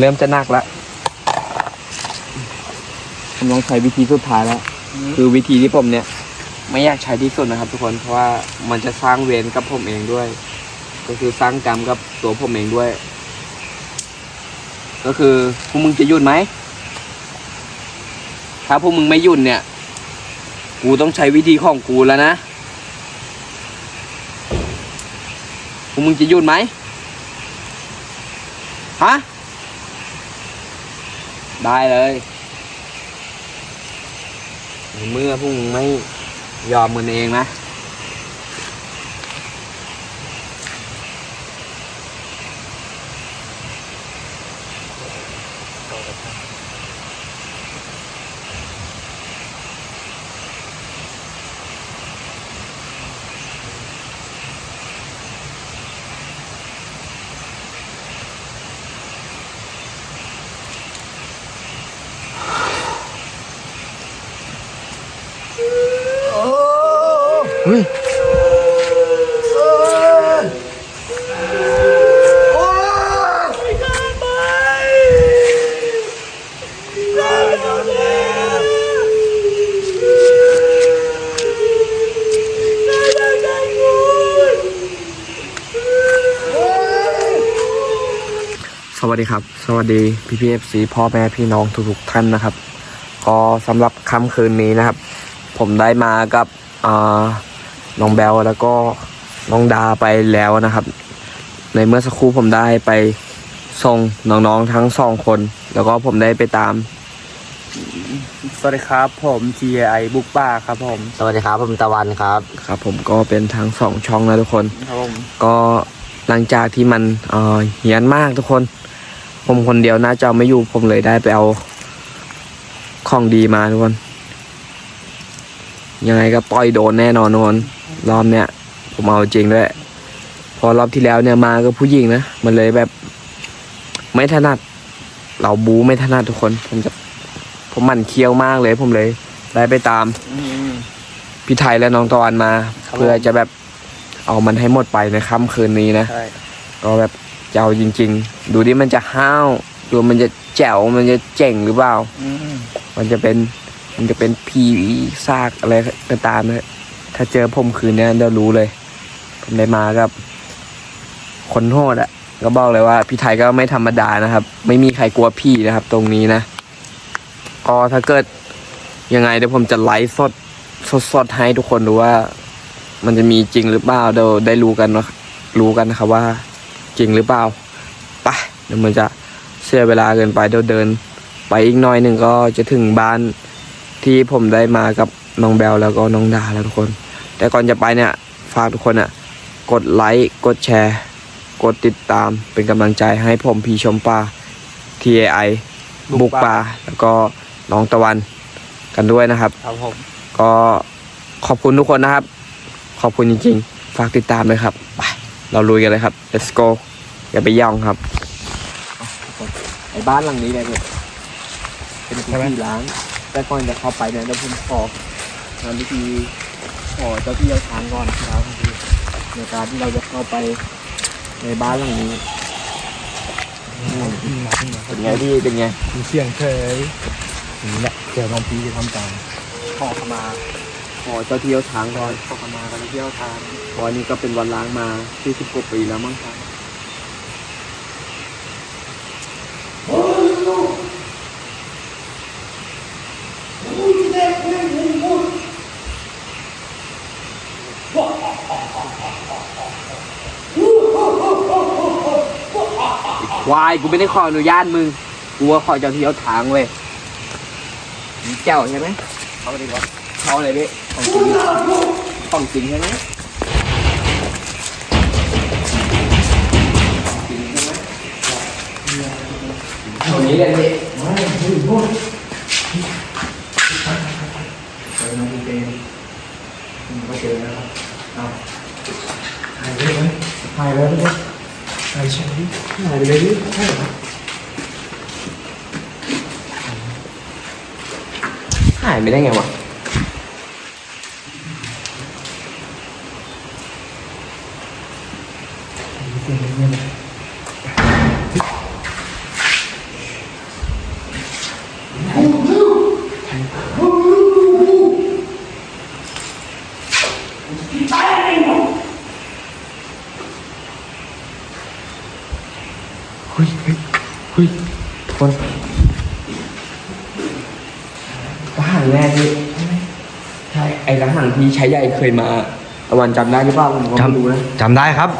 เริ่มจะหนักแล้วผมลองใช้วิธีสุดท้ายแล้ว คือวิธีที่ผมเนี่ย ไม่อยากใช้ที่สุดนะครับ ทุกคนเพราะว่ามันจะสร้างเวรกับผมเองด้วย ก็คือสร้างกรรมกับตัวผมเองด้วย ก็คือพวกมึงจะหยุดไหมถ้าพวกมึงไม่หยุดเนี่ย กูต้องใช้วิธีของกูแล้วนะพวกมึงจะหยุดไหมฮะ ได้เลยในเมื่อพวกมึงไม่ยอมมันเองนะ เฮ้ย ส วัสดีครับ สวัสดีพี่พีเอฟซีพ่อแม่พี่น้องทุกๆท่านนะครับ ก็สำหรับค่ำคืนนี้นะครับ ผมได้มากับอ่าน้องแบลแล้วก็น้องดาไปแล้วนะครับ ในเมื่อสักครู่ผมได้ไปส่งน้องๆทั้งสองคน แล้วก็ผมได้ไปตาม สวัสดีครับ ผม TI บุกป้าครับผม สวัสดีครับ ผมตะวันครับครับ ผมก็เป็นทั้งสองช่องนะทุกคน ครับผม ก็หลังจากที่มันเอ่อเหียนมากทุกคน ผมคนเดียวน่าจะเอาไม่อยู่ผมเลยได้ไปเอาของดีมาทุกคน ยังไงก็ปล่อยโดนแน่นอนทุกคนรอบเนี้ยผมเอาจริงด้วยพอรอบที่แล้วเนี่ยมาก็ผู้หญิงนะมันเลยแบบ ไม่ถนัด เราบูไม่ถนัดทุกคน ผมจะผมหมันเคี้ยวมากเลยผมเลย ได้ไปตามพี่ไทยและน้องตะวันมาครับเพื่อจะแบบเอามันให้หมดไปในค่ำคืนนี้นะใช่ก็แบบ จะเอาจริง ๆ ดูดิมันจะห้าวดูมันจะแจ๋วมันจะเจ๋งหรือเปล่า มันจะเป็นมันจะเป็นผีซากอะไรก็ตามนะถ้าเจอผมคืนเนี้ยเดี๋ยวรู้เลย ผมได้มากับ คนโหดอะ่ะก็บอกเลยว่าพี่ไทยก็ไม่ธรรมดานะครับ ไม่มีใครกลัวพี่นะครับ ตรงนี้นะก็ถ้าเกิดยังไงเดี๋ยวผมจะไลฟ์สดสดๆให้ทุกคนดูว่า มันจะมีจริงหรือเปล่าเดี๋ยวได้รู้กันนะรู้กันนะครับว่า จริงหรือเปล่าไปเดี๋ยวมันจะเสียเวลาเกินไปเดี๋ยวเดิน ไปอีกหน่อยหนึ่งก็จะถึงบ้านที่ผมได้มากับน้องแบลแล้วก็น้องดาแล้วทุกคน แต่ก่อนจะไปเนี่ยฝากทุกคนอะกดไลค์กดแชร์ กดติดตามเป็นกำลังใจให้ผมพีชมป่า TAI บุกป่าแล้วก็น้องตะวันกันด้วยนะครับครับผมก็ขอบคุณทุกคนนะครับ ขอบคุณจริงๆ ฝากติดตามเลยครับไป เราลุยกันเลยครับ let's go อย่าไปย่องครับไอ้บ้านหลังนี้เนี่ยเนี่ยเป็นพิธีล้าง แต่ก่อนจะเข้าไปเนี่ยเดี๋ยวผมขอทำพิธีขอเจ้าที่เจ้าทางก่อนครับพี่ในการที่เราจะเข้าไปในบ้านหลังนี้อืมเป็นไงพี่เป็นไงมีเสียงเคยอย่างนี้แหละเจอน้องพีจะทำตามขอขมาขอเจ้าที่เจ้าทางก่อนขอขมากับเจ้าที่เจ้าทาง เพราะอันนี้ก็เป็นวันล้างมาที่สิบกว่าปีแล้วมั้งครับควายกูไม่ได้ขออนุญาตมึงกูว่าขอเจ้าที่เจ้าทางเว้ยเจ้าใช่ไหมเขาไปดีกว่าเขาอะไรพี่ของจริงของจริงใช่ไหม ตรงนี้เลยพี่เจอน้องพีเต้ผมก็เจอแล้วครับเอาหายไปเลยไหมหายแล้วทุกคนหายใช่ไหมหายไปเลยดิใช่เหรอหายไปได้ไงวะฮ้ยทุกคนกระหังแน่ที่ใช่ไอ้กระหังที่ใช้ใหญ่เคยมาตะวันจำได้หรือเปล่าผมก็ไม่รู้นะจำได้ครับ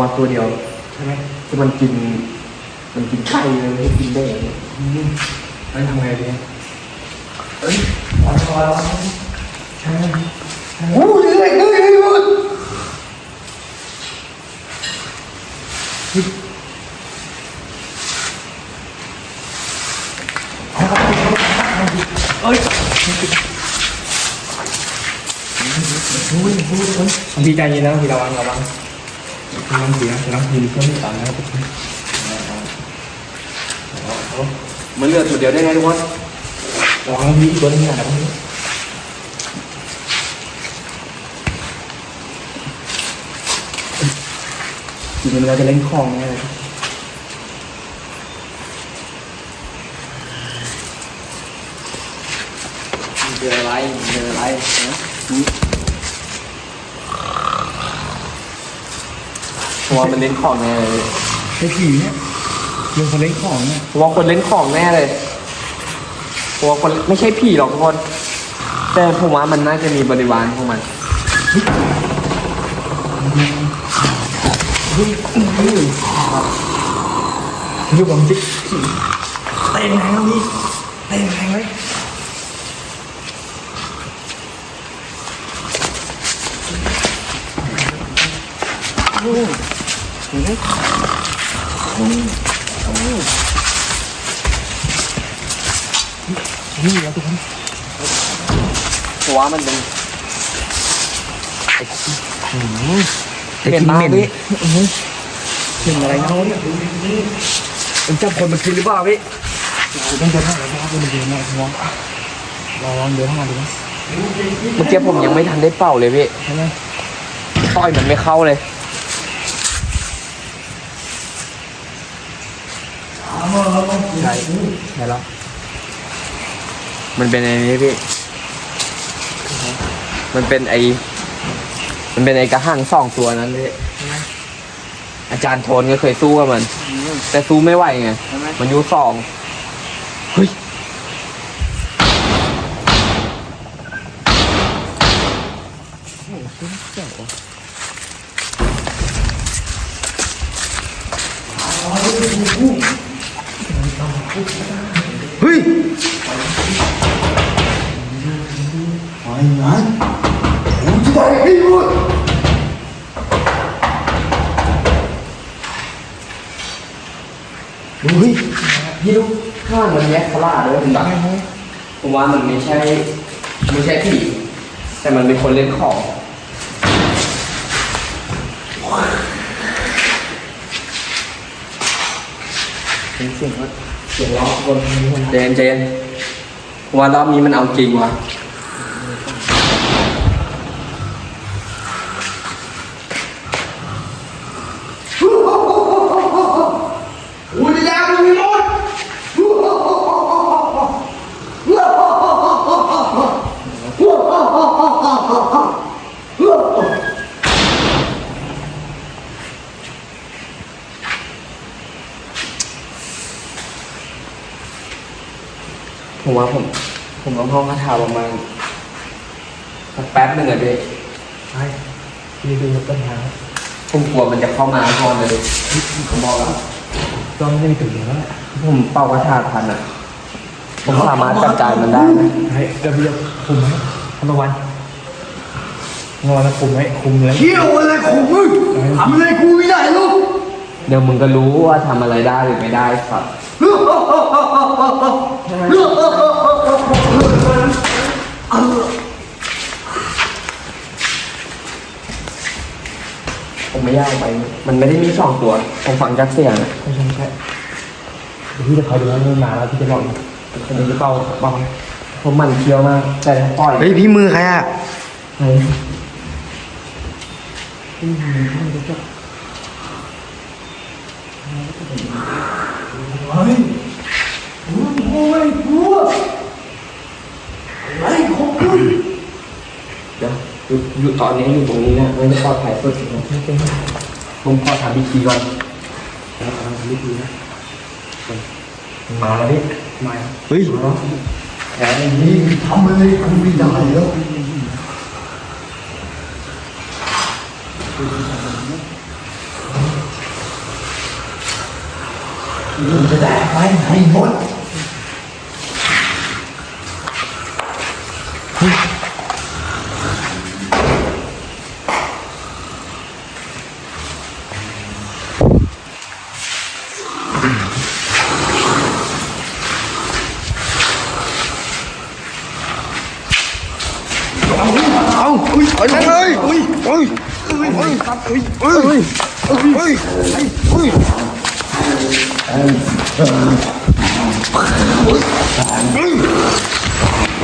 วัดตัวเดียวใช่ไหมที่มันกิน มันกินไข่เลยไม่กินได้เลยเอ้ยทำไงดีเอ้ยพอแล้วพอแล้วใช่ไหมโอ้ยเฮ้ยเฮ้ยเฮ้ยเฮ้ย เอ้ยพี่ใจเย็นนะพี่ระวังระวังกำลังเสียกำลังยิง เครื่องตันนะครับทุกคนมันเหลือตัวเดียวได้ไงทุกคนระวังมีอีกตัวหนึงนะครับทีนี้เราจะเล่นของแน่เลยเจออะไรเจออะไรนะเพราะว่ามันเล่นของแน่เลยไอ้ผีเนี่ยเรื่องคนเล่นของเนี่ยเพราะว่าคนเล่นของแน่เลยเพราะว่าคนไม่ใช่ผีหรอกทุกคน แต่ผมว่ามันน่าจะมีบริวารของมัน ดูผมจิผีเต้นแรงแล้วพี่เต้นแรงเลยโอ้ยเห็นไหมโอ้ยโอ้ยนี่แล้วทุกคนเพราะว่า มันเป็นแต่กินเหม็นเห็นอะไรเนาเนี่ยมันจับคนมากินหรือเปล่าพี่เราต้องเดินทางแล้วนะครับเดินนะลองลองเดินทางดูนะเมื่อกี้ผมยังไม่ทันได้เป่าเลยพี่ใช่ไหมต่อยมันไม่เข้าเลย ใช่ใช่แล้ว มันเป็นไอ้นี้พี่ มันเป็นไอ มันเป็นไอกระหังสองตัวนั้นพี่อาจารย์โทนก็เคยสู้กับมัน แต่สู้ไม่ไหวไงใช่ไหมมันอยูสองเฮ้ยเฮ้ยไอ้งานผมจะ ได้ให้หมดเฮ้ยพี่ลูกข้างมันแยกขลาดเลยผมแบบผมว่ามันไม่ใช่ไม่ใช่ผีแต่มันเป็นคนเล่นของเป็นเสียงว่าเสียงร้องบนเจนเจนว่ารอบนี้มันเอาจริงว่ะ อุ้ยยาวมีหมด ผม ว่าผม ผมต้องท่องคาถาประมาณสักแป๊บหนึ่งอะพี่ใช่พี่ดูต้นทางผมกลัวมันจะเข้ามาพอนเลยผมบอกแล้วต้องไม่ได้ถึงแล้ว ผมเป่าคาถาทันอะผมสามารถจัดการมันได้นะใช่เดี๋ยวพี่จะคุมไหมทำตะวันงอนแล้วคุมไหมคุมเลยเที่ยวอะไรของมึงทำอะไรกูไม่ได้ลูกเดี๋ยวมึงก็รู้ว่าทำอะไรได้หรือไม่ได้ครับ ผมไม่ยากไป มันไม่ได้มีสองตัว ผมฟังจากเสียงอะใช่ใช่ใช่เดี๋ยวพี่จะคอยดูว่าเริ่มาแล้วพี่จะบอกคนนี้จะเป่าเป่าผมมันเคี้ยวมากแต่ปล่อยเฮ้ยพี่มือใครอะเฮ้ยเฮ้ย มึงโอ้ยกลัวอะไรของมึงเดี๋ยวอยู่อยู่ตอนนี้อยู่ตรงนี้นะไม่ได้ปลอดภัยสุดผมขอทำพิธีก่อนแล้วกำลังทำพิธีนะมาแล้วพี่มาเฮ้ยแผลอย่างนี่ทำอะไรกูไม่ได้แล้วมึงจะได้ไปไหนหมด เอาอุ้ยเอาเลยเ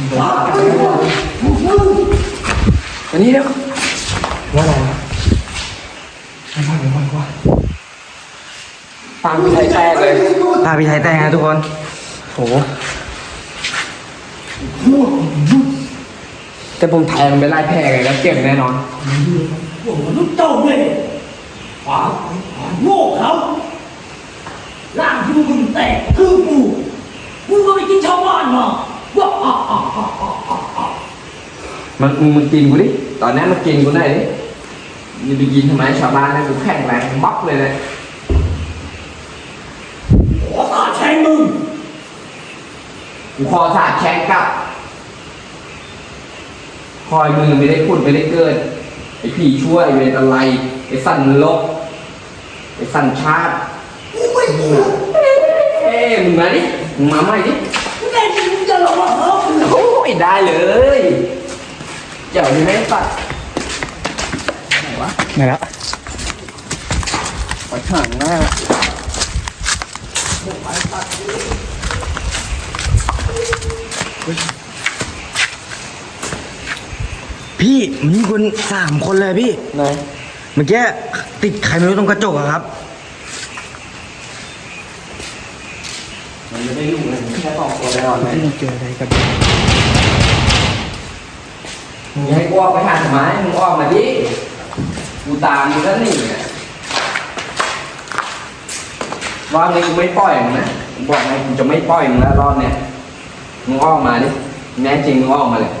อุ้ยใจใจฮัทโอ้ยโอ้ยโอ้ยไปทำไมมาได้นะไม่ใช่เลยโอ้แผลไม่ได้มากเลยเนี่ยฟังพี่บัวไหมอันนี้แล้วว่าอะไรนะไม่ว่าไม่ว่าไม่ว่าฟังพี่ไทยแตกเลยตาพี่ไทยแต่งนะทุกคนโหแต่ผมแทงไปไล่แผลไงแล้วเจ็บแน่นอนพวกมนุษย์เจ้าเนี่ยขวางขวางโง่เขาร่างที่มึงแตกคือกูมึงก็ไปกินชาวบ้านมา ว้าอะอะอะอะอะอะมันมึงมึงกินกูดิ ตอนนี้มันกินกูหน่อยดิมึงไปกินทำไมชาวบ้านนะกูแข็งแรงบล็อกเลยเลยขอตาแช่งมึง กูคอสาดแช่งกลับ คอยมือไม่ได้พูดไม่ได้เกิด ไอ้ผีช่วยเวรอะไร ไอ้สันนรกไอ้สันชาติกูไม่เชื่อเอ้ยมึงมาดิ มึงมาใหม่ดิ แน่จริงมึงจะหลอกเหรอโอ้ยได้เลยเจ้าที่ไม่ตัดไหนละไปข้างหน้าพี่มันมีคนสามคนเลยพี่ไหนเมื่อกี้ติดใครไม่รู้ตรงกระจกอะครับ มันไม่ได้ยุ่งเลยแค่สองตัวแน่นอนเลยเจออะไรกับมึงให้กูออกไปหาทำไมมึงออกมาดิกูตามมึงก็หนีอะรอบนี้กูไม่ปล่อยมึงนะกูบอกไงกูจะไม่ปล่อยมึงแล้วรอบเนี้ยมึงออกมาดิแน่จริงมึงออกมาเลย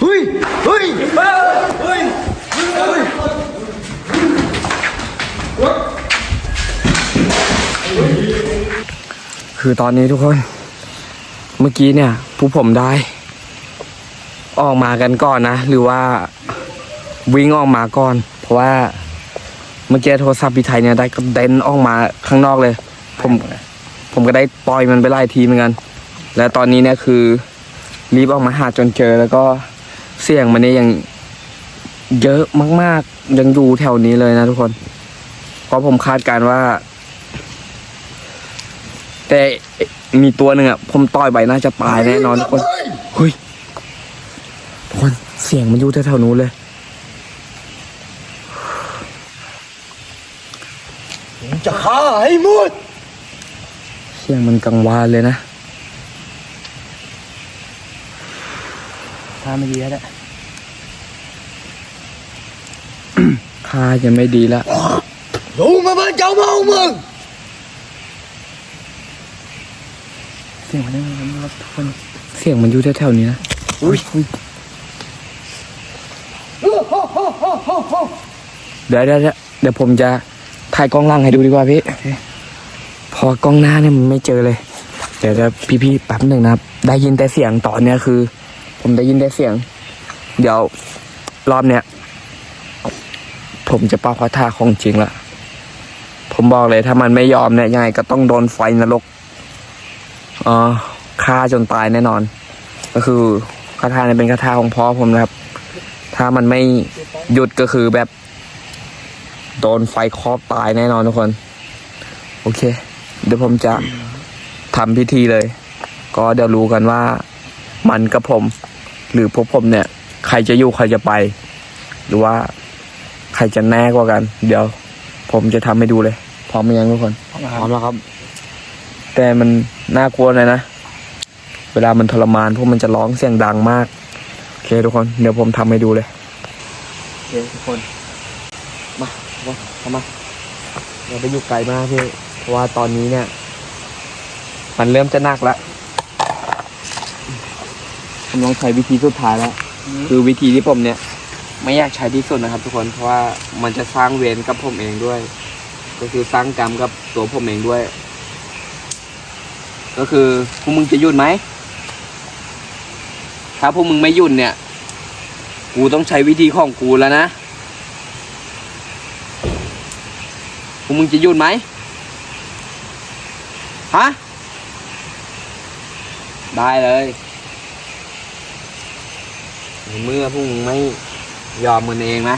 เฮ้ยเฮ้ยเฮ้ย คือตอนนี้ทุกคน เมื่อกี้เนี่ยผู้ผมได้ ออกมากันก่อนนะ หรือว่าวิ่งออกมาก่อน เพราะว่าเมื่อกี้โทรศัพท์พี่ไทยเนี่ยได้กระเดนออกมาข้างนอกเลย ผมผมก็ได้ปล่อยมันไปไล่ทีเหมือนกัน และตอนนี้เนี่ยคือรีบออกมาหาจนเจอแล้วก็เสี่ยงมันเนี่ยยังเยอะมาก ๆ ยังอยู่แถวนี้เลยนะทุกคน เพราะผมคาดการณ์ว่า แต่มีตัวหนึ่งอะผมต่อยไปน่าจะตายแน่นอนทุกคนเฮ้ยทุกคนเสียงมันอยู่แถวๆนู้นเลยจะฆ่าให้หมด เสียงมันกังวานเลยนะถ้าไม่ดีแล้วค่าจะไม่ดีละดูมาบ้านเจ้าเมามึง เสียงมันยังไงครับทุกคนเสียงมันอยู่แถวๆนี้นะอุ้ยเดี๋ยวเดี๋ยวเดี๋ยวเดี๋ยวผมจะถ่ายกล้องหล่างให้ดูดีกว่าพี่พอกล้องหน้าเนี่ยมันไม่เจอเลย เดี๋ยวจะพี่ๆแป๊บหนึ่งนะครับได้ยินแต่เสียงตอนเนี้ยคือ ผมได้ยินแต่เสียง เดี๋ยวรอบเนี้ยผมจะเป่าคาถาของจริงละผมบอกเลยถ้ามันไม่ยอมเนี่ยยังไงก็ต้องโดนไฟนรก อ๋อฆ่าจนตายแน่นอน ก็คือคาถาเนี่ยเป็นคาถาของพ่อผมนะครับ ถ้ามันไม่หยุดก็คือแบบ โดนไฟครอกตายแน่นอนทุกคน โอเค เดี๋ยวผมจะทำพิธีเลย ก็เดี๋ยวรู้กันว่า มันกับผม หรือพวกผมเนี่ย ใครจะอยู่ใครจะไป หรือว่าใครจะแน่กว่ากัน เดี๋ยว ผมจะทำให้ดูเลย พร้อมไหมยังทุกคน พร้อมแล้วครับ แต่มันน่ากลัวเลยนะ เวลามันทรมานพวกมันจะร้องเสียงดังมาก โอเคทุกคน เดี๋ยวผมทำให้ดูเลย โอเคทุกคน มามาเข้ามาเราไปอยู่ไกลมากพี่เพราะว่าตอนนี้เนี่ย มันเริ่มจะหนักแล้วผมลองใช้วิธีสุดท้ายแล้ว คือวิธีที่ผมเนี่ย ไม่อยากใช้ที่สุดนะครับ ทุกคนเพราะว่ามันจะสร้างเวรกับผมเองด้วย ก็คือสร้างกรรมกับตัวผมเองด้วย ก็คือพวกมึงจะยุดไหม ถ้าพวกมึงไม่ยุดเนี่ย กูต้องใช้วิธีของกูแล้วนะพวกมึงจะยุดไหมฮะ ได้เลยเมื่อพวกมึงไม่ยอมมันเองนะ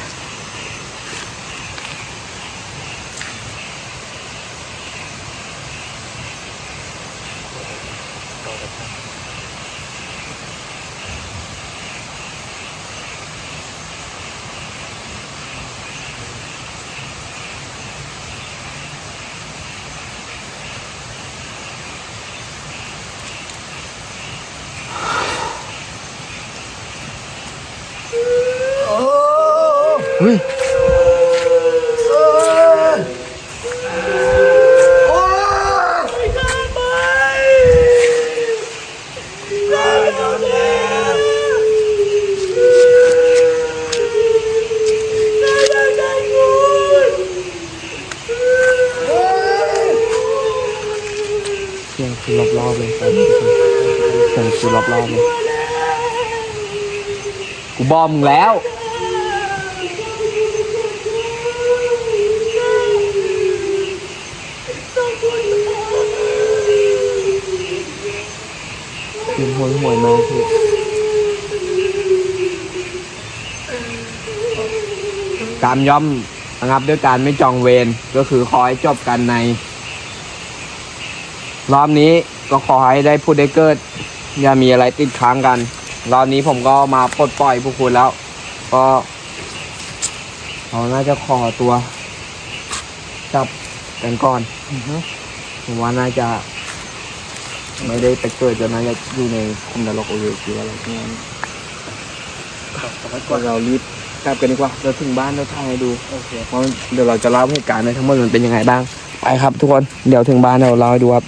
เฮ้ย เสียงคือรอบๆเลยครับ เสียงคือรอบๆเลยกูบอมมึงแล้วคือหวยหวยมากคือการย่อมระงับด้วยการไม่จองเวรก็คือขอให้จบกันใน รอบนี้ก็ขอให้ได้พูดได้เกิด อย่ามีอะไรติดค้างกัน รอบนี้ผมก็มาปลดปล่อยพวกคุณแล้ว ก็เขาน่าจะขอตัวจับกันก่อนผมว่าน่าจะ ไม่ได้ไปเกิดจะน่าจะอยู่ในคุมนรกโอเวจีอะไรพวกนั้นก็เรารีบกลับกันดีกว่าเราถึงบ้านเราถ่ายให้ดูโอเคเพราะเดี๋ยวเราจะเล่าเหตุการณ์ในทั้งหมดมันเป็นยังไงบ้างไปครับทุกคนเดี๋ยวถึงบ้านเราเล่าให้ดูครับ